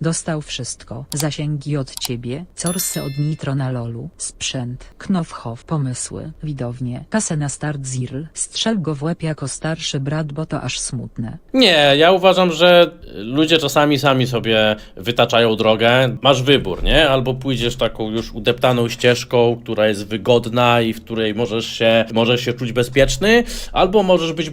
Dostał wszystko. Zasięgi od ciebie, corsy od Nitro na lolu, sprzęt, Knofhoff, pomysły, widownie, kasę na start Zirl, strzel go w łeb jako starszy brat, bo to aż smutne. Nie, ja uważam, że ludzie czasami sami sobie wytaczają drogę. Masz wybór, nie? Albo pójdziesz taką już udeptaną ścieżką, która jest wygodna i w której możesz się, możesz się czuć bezpieczny, albo możesz być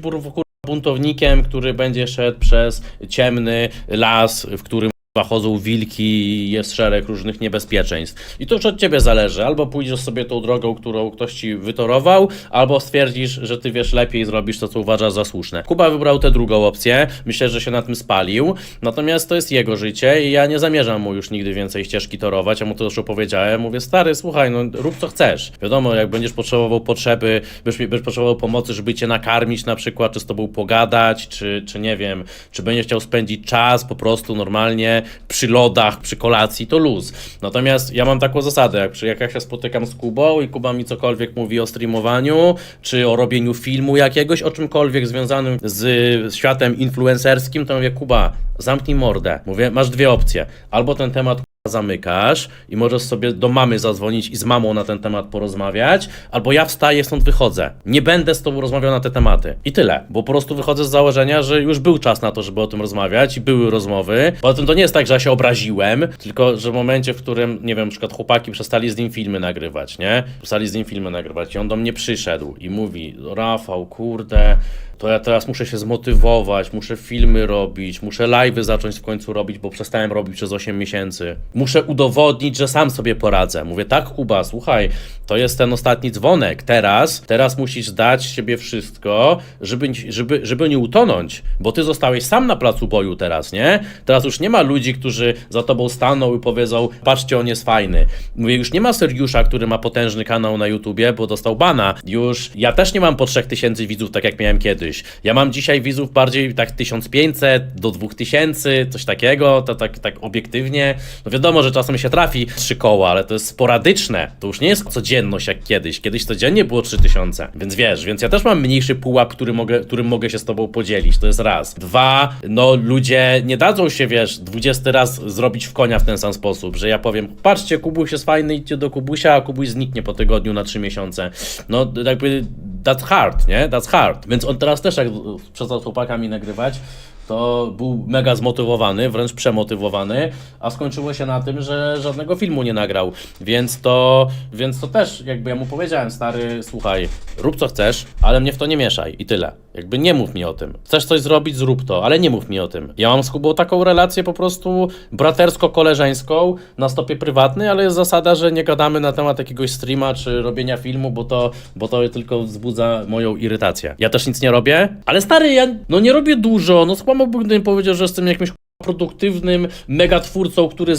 buntownikiem, który będzie szedł przez ciemny las, w którym kurwa, chodzą wilki jest szereg różnych niebezpieczeństw. I to już od ciebie zależy. Albo pójdziesz sobie tą drogą, którą ktoś ci wytorował, albo stwierdzisz, że ty wiesz lepiej i zrobisz to, co uważasz za słuszne. Kuba wybrał tę drugą opcję. Myślę, że się na tym spalił. Natomiast to jest jego życie i ja nie zamierzam mu już nigdy więcej ścieżki torować. Ja mu to już opowiedziałem. Mówię, stary, słuchaj, no rób co chcesz. Wiadomo, jak będziesz potrzebował potrzeby, będziesz potrzebował pomocy, żeby cię nakarmić na przykład, czy z tobą pogadać, czy, czy nie wiem, czy będziesz chciał spędzić czas po prostu normalnie przy lodach, przy kolacji, to luz. Natomiast ja mam taką zasadę, jak, jak ja się spotykam z Kubą i Kuba mi cokolwiek mówi o streamowaniu, czy o robieniu filmu jakiegoś, o czymkolwiek związanym z światem influencerskim, to mówię, Kuba, zamknij mordę. Mówię, masz dwie opcje. Albo ten temat zamykasz i możesz sobie do mamy zadzwonić i z mamą na ten temat porozmawiać, albo ja wstaję, stąd wychodzę. Nie będę z tobą rozmawiał na te tematy. I tyle, bo po prostu wychodzę z założenia, że już był czas na to, żeby o tym rozmawiać i były rozmowy. Poza tym to nie jest tak, że ja się obraziłem, tylko że w momencie, w którym, nie wiem, na przykład chłopaki przestali z nim filmy nagrywać, nie? Przestali z nim filmy nagrywać i on do mnie przyszedł i mówi, Rafał, kurde, to ja teraz muszę się zmotywować, muszę filmy robić, muszę live'y zacząć w końcu robić, bo przestałem robić przez 8 miesięcy. Muszę udowodnić, że sam sobie poradzę. Mówię, tak Kuba, słuchaj, to jest ten ostatni dzwonek. Teraz, teraz musisz dać siebie wszystko, żeby, żeby, żeby nie utonąć, bo ty zostałeś sam na placu boju teraz, nie? Teraz już nie ma ludzi, którzy za tobą staną i powiedzą, patrzcie, on jest fajny. Mówię, już nie ma Sergiusza, który ma potężny kanał na YouTubie, bo dostał bana. Już ja też nie mam po 3000 widzów, tak jak miałem kiedyś. Ja mam dzisiaj widzów bardziej tak 1500 do 2000, coś takiego, to tak, tak obiektywnie. No wiadomo, że czasem się trafi trzy koła, ale to jest sporadyczne. To już nie jest codzienność jak kiedyś. Kiedyś codziennie było 3000. Więc wiesz, więc ja też mam mniejszy pułap, który mogę, którym mogę się z tobą podzielić. To jest raz. Dwa, no ludzie nie dadzą się, wiesz, 20 raz zrobić w konia w ten sam sposób, że ja powiem, patrzcie, Kubuś jest fajny, idźcie do Kubusia, a Kubuś zniknie po tygodniu na 3 miesiące. No jakby that's hard, nie? That's hard. Więc on teraz też jak przestał z chłopakami nagrywać, to był mega zmotywowany, wręcz przemotywowany, a skończyło się na tym, że żadnego filmu nie nagrał. Więc to, więc to też, jakby ja mu powiedziałem, stary, słuchaj, rób co chcesz, ale mnie w to nie mieszaj i tyle. Jakby nie mów mi o tym. Chcesz coś zrobić, zrób to, ale nie mów mi o tym. Ja mam z Kubą taką relację po prostu bratersko-koleżeńską na stopie prywatnej, ale jest zasada, że nie gadamy na temat jakiegoś streama czy robienia filmu, bo to, bo to tylko wzbudza moją irytację. Ja też nic nie robię, ale stary, ja no nie robię dużo, no skłamałbym, gdybym powiedział, że jestem jakimś produktywnym megatwórcą, który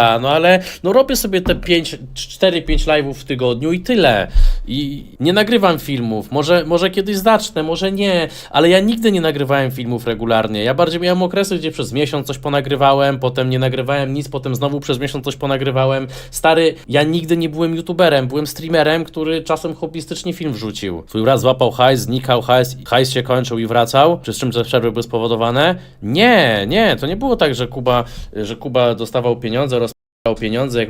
zapie... No ale no robię sobie te 5, 4-5 live'ów w tygodniu i tyle. I nie nagrywam filmów. Może, może kiedyś zacznę, może nie, ale ja nigdy nie nagrywałem filmów regularnie. Ja bardziej miałem okresy, gdzie przez miesiąc coś ponagrywałem, potem nie nagrywałem nic, potem znowu przez miesiąc coś ponagrywałem. Stary, ja nigdy nie byłem youtuberem, byłem streamerem, który czasem hobbystycznie film wrzucił. Twój raz złapał hajs, znikał hajs, hajs się kończył i wracał, przez czym te przerwy były spowodowane? Nie, nie, to nie było tak, że Kuba, że Kuba dostawał pieniądze, pieniądze,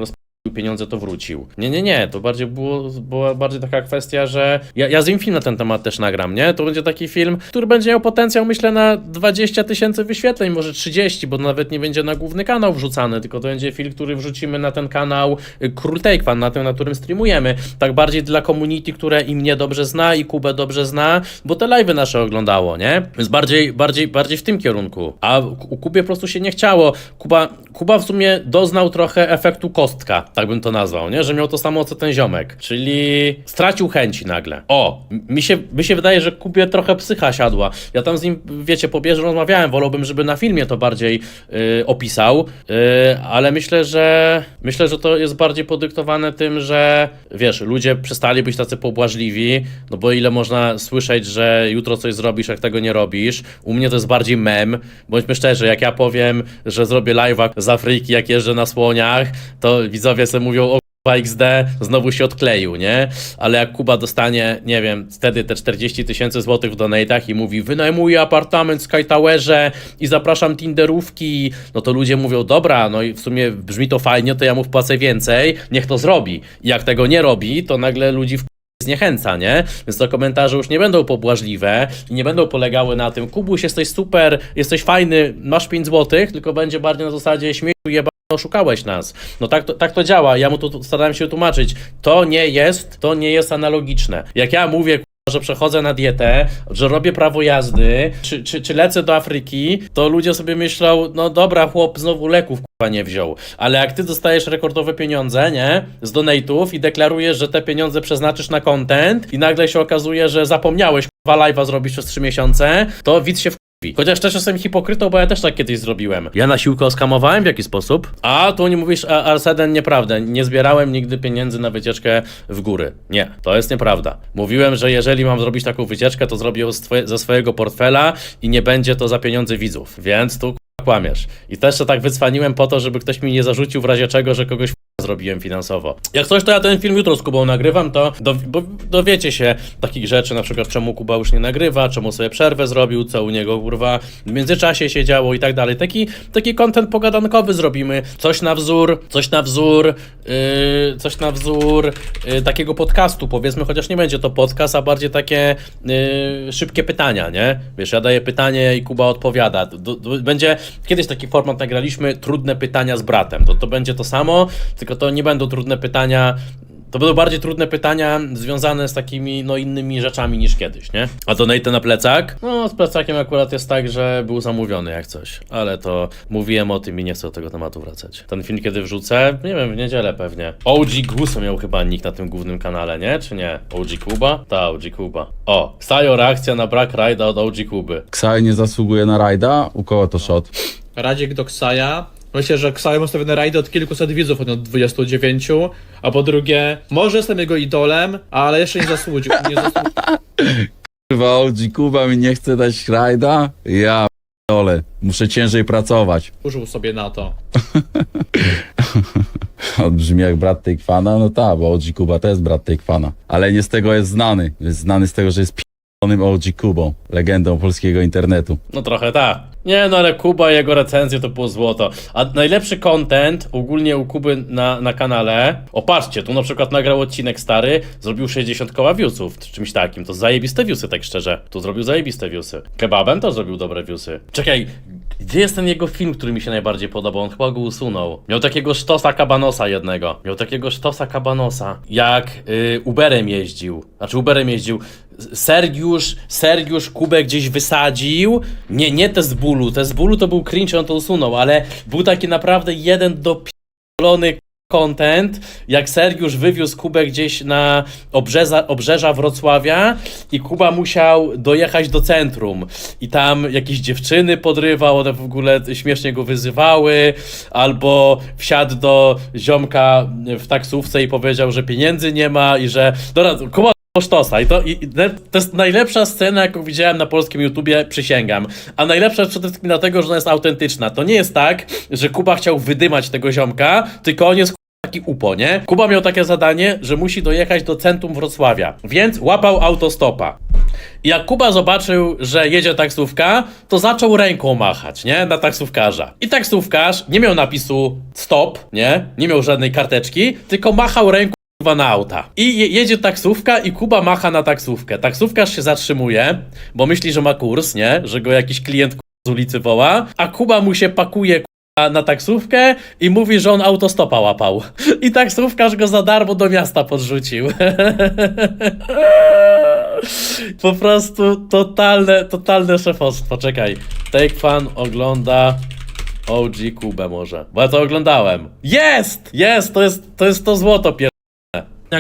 rozpał pieniądze, to wrócił. Nie, nie, nie, to bardziej było, była bardziej taka kwestia, że ja, ja z nim film na ten temat też nagram, nie? To będzie taki film, który będzie miał potencjał, myślę, na 20 tysięcy wyświetleń, może 30, bo nawet nie będzie na główny kanał wrzucany, tylko to będzie film, który wrzucimy na ten kanał y, Król Fan, na tym, na którym streamujemy. Tak bardziej dla community, które i mnie dobrze zna, i Kubę dobrze zna, bo te live'y nasze oglądało, nie? Więc bardziej, bardziej, bardziej w tym kierunku. A u Kubie po prostu się nie chciało. Kuba, Kuba w sumie doznał trochę efektu kostka, tak bym to nazwał, nie? Że miał to samo co ten ziomek, czyli stracił chęci nagle. O, mi się, mi się wydaje, że Kubie trochę psycha siadła. Ja tam z nim, wiecie, po bierze rozmawiałem, wolałbym, żeby na filmie to bardziej y, opisał, y, ale myślę, że myślę, że to jest bardziej podyktowane tym, że wiesz, ludzie przestali być tacy pobłażliwi, no bo ile można słyszeć, że jutro coś zrobisz, jak tego nie robisz. U mnie to jest bardziej mem. Bądźmy szczerzy, jak ja powiem, że zrobię live'a z Afryki, jak jeżdżę na słoniach, to widzowie sobie mówią, o XD znowu się odkleił, nie? Ale jak Kuba dostanie, nie wiem, wtedy te 40 tysięcy złotych w donatach i mówi wynajmuję apartament w Sky Towerze i zapraszam tinderówki, no to ludzie mówią, dobra, no i w sumie brzmi to fajnie, to ja mu wpłacę więcej, niech to zrobi. I jak tego nie robi, to nagle ludzi w zniechęca, nie? Więc to komentarze już nie będą pobłażliwe i nie będą polegały na tym, Kubuś, jesteś super, jesteś fajny, masz 5 złotych, tylko będzie bardziej na zasadzie śmiechu jeba oszukałeś nas. No tak to, tak to działa. Ja mu tu starałem się tłumaczyć. To nie jest, to nie jest analogiczne. Jak ja mówię, że przechodzę na dietę, że robię prawo jazdy, czy, czy, czy lecę do Afryki, to ludzie sobie myślą, no dobra, chłop znowu leków k***a nie wziął. Ale jak ty dostajesz rekordowe pieniądze, nie? Z donate'ów i deklarujesz, że te pieniądze przeznaczysz na content i nagle się okazuje, że zapomniałeś k***a live'a zrobić przez 3 miesiące, to widz się w Chociaż też jestem hipokrytą, bo ja też tak kiedyś zrobiłem. Ja na siłkę oskamowałem w jaki sposób? A tu nie mówisz, a- Arseden, nieprawda. Nie zbierałem nigdy pieniędzy na wycieczkę w góry. Nie, to jest nieprawda. Mówiłem, że jeżeli mam zrobić taką wycieczkę, to zrobię ją ze swojego portfela i nie będzie to za pieniądze widzów. Więc tu k***a, kłamiesz. I też się tak wycwaniłem po to, żeby ktoś mi nie zarzucił w razie czego, że kogoś zrobiłem finansowo. Jak coś, to ja ten film jutro z Kubą nagrywam, to do, bo dowiecie się takich rzeczy, na przykład czemu Kuba już nie nagrywa, czemu sobie przerwę zrobił, co u niego kurwa w międzyczasie się działo i tak dalej. Taki, taki content pogadankowy zrobimy. Coś na wzór, coś na wzór, yy, coś na wzór yy, takiego podcastu powiedzmy, chociaż nie będzie to podcast, a bardziej takie yy, szybkie pytania, nie? Wiesz, ja daję pytanie i Kuba odpowiada. Do, będzie, kiedyś taki format nagraliśmy, trudne pytania z bratem. To, to będzie to samo, tylko to nie będą trudne pytania to będą bardziej trudne pytania związane z takimi no innymi rzeczami niż kiedyś, nie? A donate na plecak? No, z plecakiem akurat jest tak, że był zamówiony jak coś, ale to mówiłem o tym i nie chcę do tego tematu wracać. Ten film kiedy wrzucę? Nie wiem, w niedzielę pewnie. OG Guso miał chyba nick na tym głównym kanale, nie? Czy nie? OG Kuba? Ta, OG Kuba. O, Ksajo reakcja na brak rajda od OG Kuby. Ksaj nie zasługuje na rajda? U kogo to shot? Radziek do Ksaja. Myślę, że Ksaja ma ustawione rajdy od kilkuset widzów, od 29. A po drugie, może jestem jego idolem, ale jeszcze nie zasłużył. Nie. Kurwa, OG Kuba mi nie chce dać rajda? Ja dole, muszę ciężej pracować. sobie na to. On brzmi jak brat Takefana? No tak, bo OG Kuba to jest brat Takefana. Ale nie z tego jest znany. Jest znany z tego, że jest p***onym OG Kubą. Legendą polskiego internetu. No trochę tak. Nie no, ale Kuba i jego recenzje to było złoto. A najlepszy content ogólnie u Kuby na, na kanale. O patrzcie, tu na przykład nagrał odcinek stary, zrobił 60 koła viewsów, czy czymś takim. To zajebiste viewsy, tak szczerze. Tu zrobił zajebiste viewsy. Kebabem to zrobił dobre viewsy. Czekaj, gdzie jest ten jego film, który mi się najbardziej podobał? On chyba go usunął. Miał takiego sztosa kabanosa jednego. Miał takiego sztosa kabanosa. Jak y, Uberem jeździł. Znaczy Uberem jeździł. Sergiusz, Sergiusz Kubę gdzieś wysadził. Nie, nie te z bólu. Te z bólu to był cringe, on to usunął, ale był taki naprawdę jeden dopierdolony content, jak Sergiusz wywiózł Kubę gdzieś na obrzeża, obrzeża Wrocławia i Kuba musiał dojechać do centrum i tam jakieś dziewczyny podrywał, one w ogóle śmiesznie go wyzywały, albo wsiadł do ziomka w taksówce i powiedział, że pieniędzy nie ma i że... Dobra, Kuba sztosa i to, i, to jest najlepsza scena, jaką widziałem na polskim YouTubie, przysięgam. A najlepsza przede wszystkim dlatego, że ona jest autentyczna. To nie jest tak, że Kuba chciał wydymać tego ziomka, tylko on jest taki upo, nie? Kuba miał takie zadanie, że musi dojechać do centrum Wrocławia, więc łapał autostopa. Jak Kuba zobaczył, że jedzie taksówka, to zaczął ręką machać, nie? Na taksówkarza. I taksówkarz nie miał napisu stop, nie? Nie miał żadnej karteczki, tylko machał ręką na auta. I je, jedzie taksówka i Kuba macha na taksówkę. Taksówkarz się zatrzymuje, bo myśli, że ma kurs, nie? Że go jakiś klient z ulicy woła, a Kuba mu się pakuje kurwa, na taksówkę i mówi, że on autostopa łapał. I taksówkarz go za darmo do miasta podrzucił. Po prostu totalne, totalne szefostwo. Czekaj. Take Fan ogląda OG Kubę może. Bo ja to oglądałem. Jest! Jest! To jest to, jest to złoto pier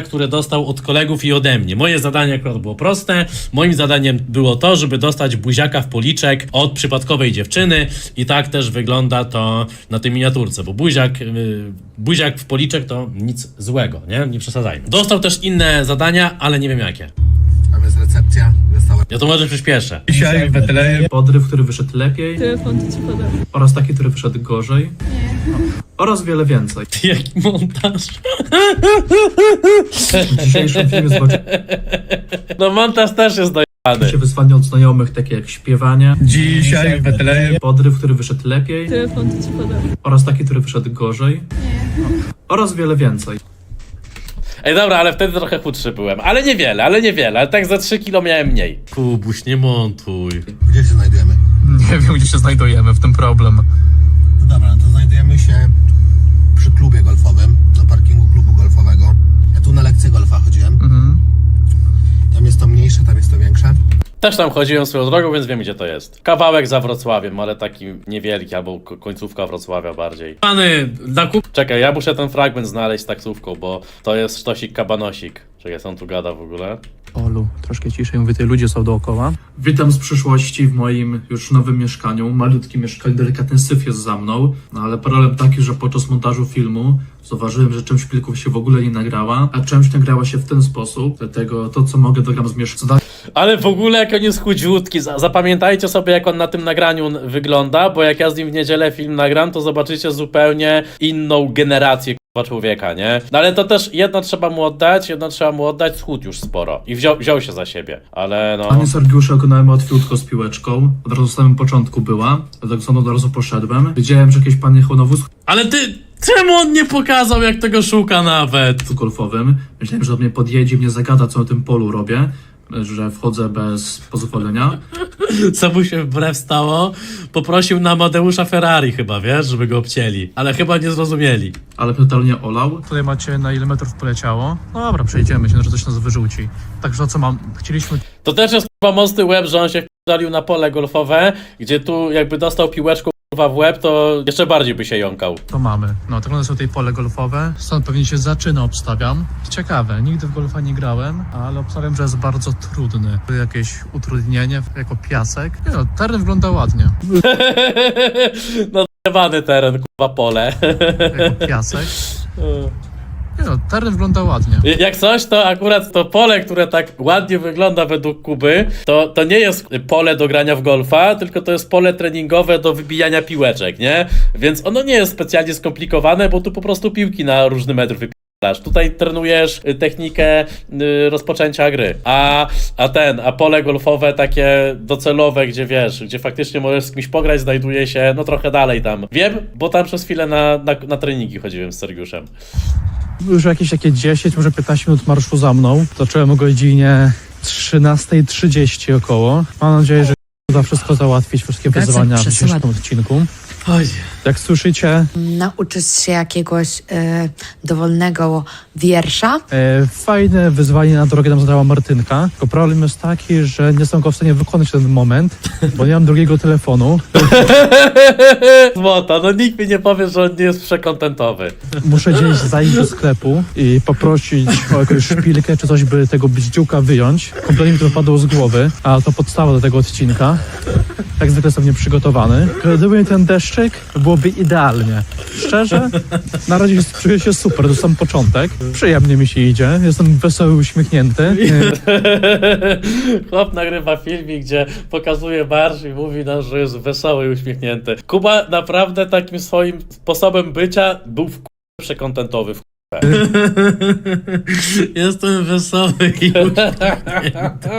które dostał od kolegów i ode mnie. Moje zadanie akurat było proste. Moim zadaniem było to, żeby dostać buziaka w policzek od przypadkowej dziewczyny i tak też wygląda to na tej miniaturce, bo buziak, yy, buziak w policzek to nic złego, nie? Nie przesadzajmy. Dostał też inne zadania, ale nie wiem jakie. Ja to może przyspieszę. Dzisiaj w Betlejem podryw, który wyszedł lepiej Telefon to ci podam. oraz taki, który wyszedł gorzej. oraz wiele więcej. Jaki montaż. W dzisiejszym filmie zobaczycie No montaż też jest dojebany. wyzwania od znajomych, takie jak śpiewanie. Dzisiaj w Betlejem. Podryw, który wyszedł lepiej. Telefon ci podam. Oraz taki, który wyszedł gorzej. Oraz wiele więcej. Ej, dobra, ale wtedy trochę chudszy byłem. Ale niewiele, ale niewiele. Ale tak za 3 kilo miałem mniej. Kubuś, nie montuj. Gdzie się znajdujemy? Nie wiem, gdzie się znajdujemy, w tym problem. No dobra, no to znajdujemy się przy klubie golfowym, na parkingu klubu golfowego. Ja tu na lekcję golfa chodziłem. Tam jest to mniejsze, tam jest to większe. Też tam chodziłem swoją drogą, więc wiem gdzie to jest. Kawałek za Wrocławiem, ale taki niewielki, albo ko- końcówka Wrocławia bardziej. Pany, na kup... Czekaj, ja muszę ten fragment znaleźć z taksówką, bo to jest sztosik kabanosik. Czekaj, co on tu gada w ogóle? Olu, troszkę ciszej, mówię, tutaj ludzie są dookoła. Witam z przyszłości w moim już nowym mieszkaniu. Malutkie mieszkanie, delikatny syf jest za mną. No ale problem taki, że podczas montażu filmu zauważyłem, że część plików się w ogóle nie nagrała, a część nagrała się w ten sposób. Dlatego to, co mogę, dogram z mieszkania. Ale w ogóle jak on jest chudziutki, za- zapamiętajcie sobie jak on na tym nagraniu n- wygląda, bo jak ja z nim w niedzielę film nagram, to zobaczycie zupełnie inną generację k***a człowieka, nie? No ale to też jedno trzeba mu oddać, jedno trzeba mu oddać, schód już sporo i wziął, wziął się za siebie, ale no... Panie Sergiusza oglądałem łatwiutko z piłeczką. Od razu w samym początku była. Dlatego stąd od razu poszedłem. Wiedziałem, że jakieś pan jechał na wózku Ale ty, czemu on nie pokazał jak tego szuka nawet? golfowym. Myślałem, że do mnie podjedzie i mnie zagada, co na tym polu robię. Że wchodzę bez pozwolenia. Co mu się wbrew stało? Poprosił na Amadeusza Ferrari chyba, wiesz, żeby go obcięli, ale chyba nie zrozumieli. ale totalnie olał. Tutaj macie na ile metrów poleciało. No dobra, przejdziemy się, że coś nas wyrzuci. Także co mam? Chcieliśmy To też jest chyba mocny łeb, że on się wdalił na pole golfowe, gdzie tu jakby dostał piłeczką kurwa w łeb, to jeszcze bardziej by się jąkał. to mamy. No, tak są tutaj pole golfowe. Stąd pewnie się zaczyna, obstawiam. Ciekawe, nigdy w golfa nie grałem, ale obstawiam, że jest bardzo trudny. Jakieś utrudnienie jako piasek. Nie no, teren wygląda ładnie. no zjebany teren, kurwa pole. Jako piasek. Nie no, wygląda ładnie. Jak coś, to akurat to pole, które tak ładnie wygląda według Kuby, to, to nie jest pole do grania w golfa, tylko to jest pole treningowe do wybijania piłeczek, nie? Więc ono nie jest specjalnie skomplikowane, bo tu po prostu piłki na różny metr wypierasz. Tutaj trenujesz y, technikę y, rozpoczęcia gry. A, a ten, a pole golfowe takie docelowe, gdzie wiesz, gdzie faktycznie możesz z kimś pograć, znajduje się no trochę dalej tam. Wiem, bo tam przez chwilę na, na, na treningi chodziłem z Sergiuszem. Już jakieś takie 10, może 15 minut marszu za mną. Zacząłem o godzinie 13.30 około. Mam nadzieję, że uda wszystko załatwić, wszystkie wyzwania w dzisiejszym odcinku. Jak słyszycie, Nauczyć się jakiegoś e, dowolnego wiersza. e, fajne wyzwanie na drogę nam zadała Martynka. Tylko problem jest taki, że nie jestem go w stanie wykonać ten moment, bo nie mam drugiego telefonu. Złota, no nikt mi nie powie, że on nie jest przekontentowy. Muszę gdzieś zajść do sklepu i poprosić o jakąś szpilkę czy coś, by tego bździuka wyjąć. Kompletnie mi to wypadło z głowy, a to podstawa do tego odcinka. Jak zwykle jestem nieprzygotowany. Gdyby nie ten deszczyk, byłoby idealnie. Szczerze, na razie czuję się super, to sam początek. Przyjemnie mi się idzie, jestem wesoły, uśmiechnięty. Chłop nagrywa filmik, gdzie pokazuje marsz i mówi nam, że jest wesoły i uśmiechnięty. Kuba naprawdę takim swoim sposobem bycia był w przekontentowy. W Jestem wesoły i uśmiechnięty.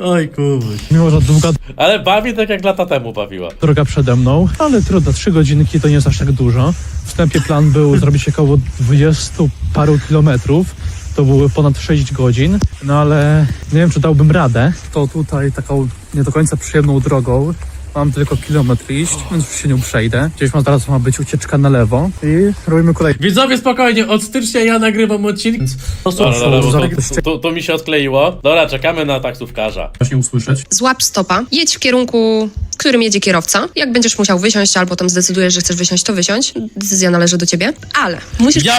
Oj Kubuś. Mimo, że długa Ale bawi tak jak lata temu bawiła. droga przede mną, ale trudno, trzy godzinki to nie jest aż tak dużo. Wstępie plan był zrobić około 20 paru kilometrów. To były ponad 6 godzin, no ale nie wiem, czy dałbym radę. To tutaj taką nie do końca przyjemną drogą. Mam tylko kilometr iść, więc już się nie przejdę. Gdzieś ma teraz ma być ucieczka na lewo i robimy kolejny. Widzowie, spokojnie, od stycznia ja nagrywam odcinek. No Dobra, dobra, bo to- to, to mi się odkleiło. Dobra, czekamy na taksówkarza. Właśnie usłyszeć. Złap stopa, jedź w kierunku, którym jedzie kierowca. Jak będziesz musiał wysiąść albo tam zdecydujesz, że chcesz wysiąść, to wysiąść. Decyzja należy do ciebie, ale musisz Ja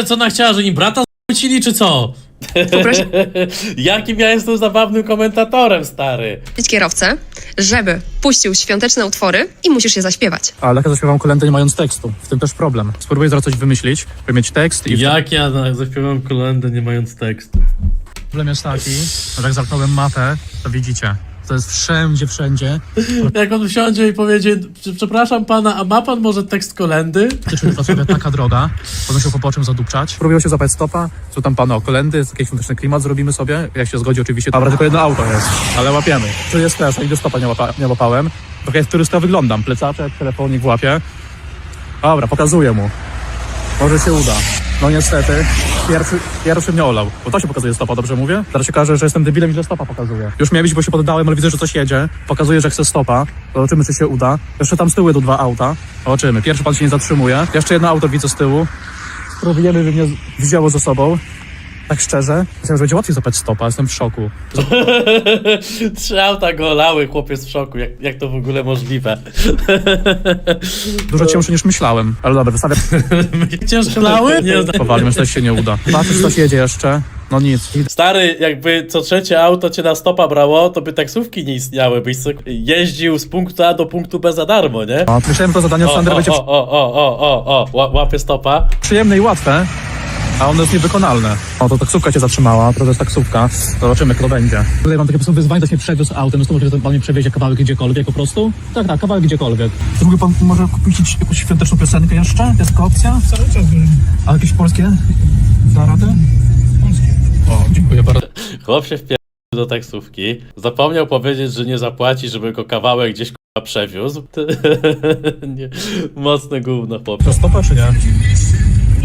p- co ona chciała, że im brata złocili, czy co? Jakim ja jestem zabawnym komentatorem, stary. kierowcę, żeby puścił świąteczne utwory i musisz je zaśpiewać. Ale jak ja zaśpiewam kolędę nie mając tekstu, w tym też problem. Spróbuję zaraz coś wymyślić, by mieć tekst i Jak ja na- zaśpiewam kolędę nie mając tekstu? problem jest taki, że jak zamknąłem mapę, to widzicie, To jest wszędzie, wszędzie. Jak on wsiądzie i powiedzie, przepraszam pana, a ma pan może tekst kolendy? To sobie taka droga. Potem się po czym zadupczać. Próbują się zapać stopa. Co tam pana o kolendy, jakiś świąteczny klimat zrobimy sobie. Jak się zgodzi oczywiście. Dobra, tylko jedno auto jest, ale łapiemy. Tu jest też, nigdy stopa nie, łapa, nie łapałem. Trochę jak turysta wyglądam. Plecaczek, telefonik w łapie. Dobra, pokazuję mu. Może się uda. No niestety, pierwszy, pierwszy mnie olał. Bo to się pokazuje stopa, dobrze mówię? Teraz się okaże, że jestem debilem i że stopa pokazuje. Już miałem iść, bo się poddałem, ale widzę, że coś jedzie. Pokazuje, że chce stopa. Zobaczymy, czy się uda. Jeszcze tam z tyłu jedą dwa auta. Zobaczymy. Pierwszy pan się nie zatrzymuje. Jeszcze jedno auto widzę z tyłu. Spróbujemy, by mnie wzięło ze sobą. Tak szczerze. Myślałem, że będzie łatwiej zapać stopa. Jestem w szoku. Trzy auta go olały, chłopiec w szoku, jak, jak to w ogóle możliwe? Dużo cięższy niż myślałem. Ale dobra, wystawiam. Ciężko lały? Nie, Powalimy, że coś się nie uda. Patrz, coś jedzie jeszcze. No nic. Stary, jakby co trzecie auto cię na stopa brało, to by taksówki nie istniały, byś sobie jeździł z punktu A do punktu B za darmo, nie? A, myślałem, że to zadanie O, Sandra o, będzie o, o, o, o, o, o, ła- łapie stopa. przyjemne i łatwe, a ono jest niewykonalne. O, to taksówka cię zatrzymała, to jest taksówka. Zobaczymy, kto będzie. Tutaj mam takie po prostu wyzwanie, to się przewiózł autem, no to może pan mnie przewiezie kawałek gdziekolwiek po prostu? Tak, tak, kawałek gdziekolwiek. To mógłby pan może kupić jakąś świąteczną piosenkę jeszcze? Jest taka opcja? Cały czas A jakieś polskie? Da radę? Polskie. O, dziękuję bardzo. Chłop się wpierdolił do taksówki, zapomniał powiedzieć, że nie zapłaci, żeby go kawałek gdzieś k***a przewiózł. nie, mocne gówno, chłopie. To stopa czy nie?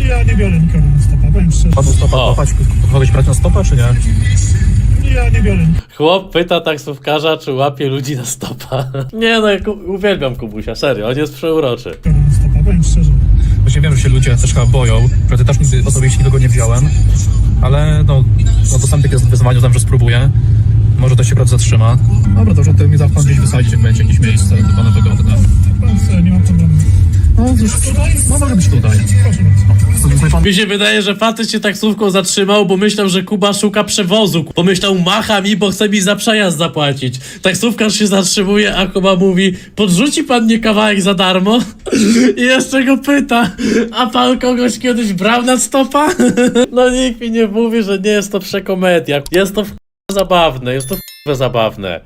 Ja nie biorę nikogo na powiem szczerze. Panu stopa O. kopać, kogoś brać na stopa czy nie? Ja nie biorę Chłop pyta taksówkarza, czy łapie ludzi na stopa. Nie no, ja ku- uwielbiam Kubusia, serio, on jest przeuroczy. na stopa, powiem szczerze. Właśnie wiem, że się ludzie też chyba boją. Prawda też nigdy osobiście nikogo nie wziąłem. Ale no, no to sam takie wyzwanie, znam, że spróbuję. Może to się brat zatrzyma. Dobra, to że ty mi pan gdzieś wysadzić, jak będzie jakieś miejsce dla pana wygodne. Pan sobie, nie ma problemu. No, już, no może być tutaj. Proszę bardzo. To tutaj pan Mi się wydaje, że facet się taksówką zatrzymał, bo myślał, że Kuba szuka przewozu. Pomyślał, macha mi, bo chce mi za przejazd zapłacić. Taksówkarz się zatrzymuje, a Kuba mówi, podrzuci pan mnie kawałek za darmo? I jeszcze go pyta, a pan kogoś kiedyś brał na stopa? No nikt mi nie mówi, że nie jest to przekomedia. Jest to w zabawne, jest to w zabawne.